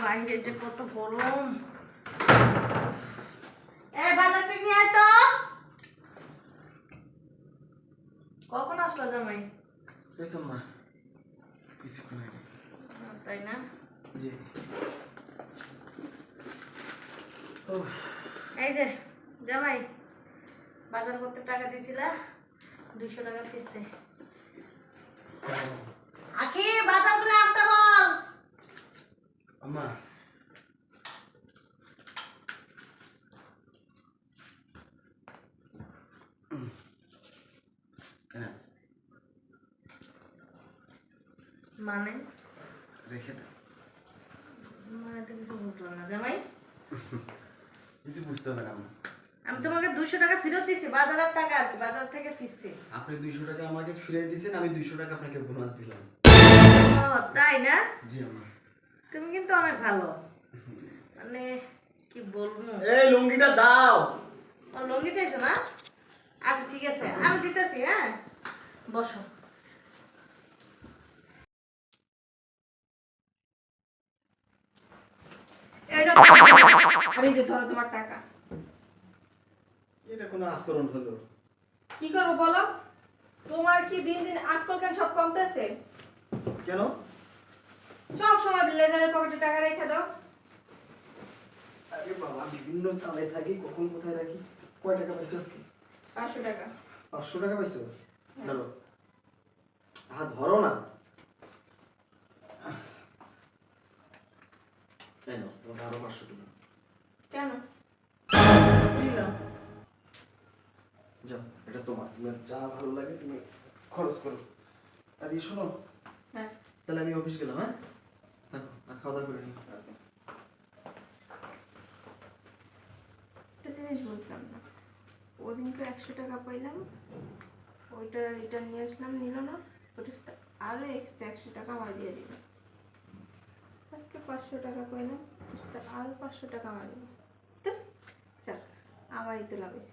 বাইরে যে কত গরম। এ বাজারটা নিয়ে আয় তো। কখন আসলো জামাই? এই তো মা কিছুক্ষণ আগে। তাই না? জি। এই যে জামাই বাজার করতে টাকা দিয়েছিলা দুইশো টাকা ফিসছে আখি বাজার করে আনতে বল আম্মা উম, হ্যাঁ মানে? রেখে দাও মানে তো কিছু বুঝলো না। জামাই? কিছু বুঝতে হবে না আমি তোমাকে দুইশো টাকা ফেরত দিছি বাজারের টাকা আর কি বাজার থেকে ফিসছে আপনি দুইশো টাকা আমাকে ফিরে দিয়েছেন আমি দুইশো টাকা আপনাকে বোনাস দিলাম। তাই না? জি আম্মা। তুমি কিন্তু অনেক ভালো। মানে কি বলব? এই লুঙ্গিটা দাও। লঙ্গি চাইছো না? আচ্ছা ঠিক আছে। আমি দিতেছি হ্যাঁ? বসো। এই যে ধরো তোমার টাকা। এটা কোনো আচরণ হলো? কি করব বলো? তোমার কি দিন দিন আটকল কেন সব কমতেছে? কেন? সব সময় পকেটে টাকা রেখে দাও। আরে বাবা বিভিন্ন তালে থাকি কখন কোথায় রাখি? কয় টাকা পাইছো আজকে? পাঁচশো টাকা। পাঁচশো টাকা পাইছো? ধরো হাত ধরো না। কেন আরও পাঁচশো টাকা কেন? যাও এটা তোমার। তোমার যা ভালো লাগে তুমি খরচ করো। আর এই শোনো হ্যাঁ। তাহলে আমি অফিস গেলাম হ্যাঁ? আর খাওয়া দাওয়া করে নিই. একটা জিনিস বুঝলাম না। ওদিনকে একশো টাকা পাইলাম। ওইটা রিটার্ন নিয়ে আসলাম, নিল না। সাথে আরও এক্সট্রা একশো টাকা আমার দিয়ে দিল। আজকে পাঁচশো টাকা পাইলাম ওটার আরও পাঁচশো টাকা আমার দিল। চাল আমারই তো লাভ হয়েছে।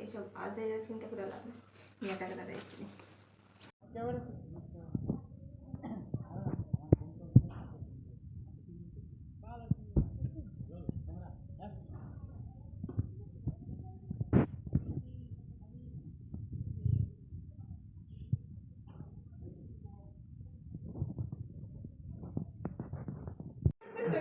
এইসব আজ চিন্তা করে লাভ নেই। নিয়ে। টাকাটা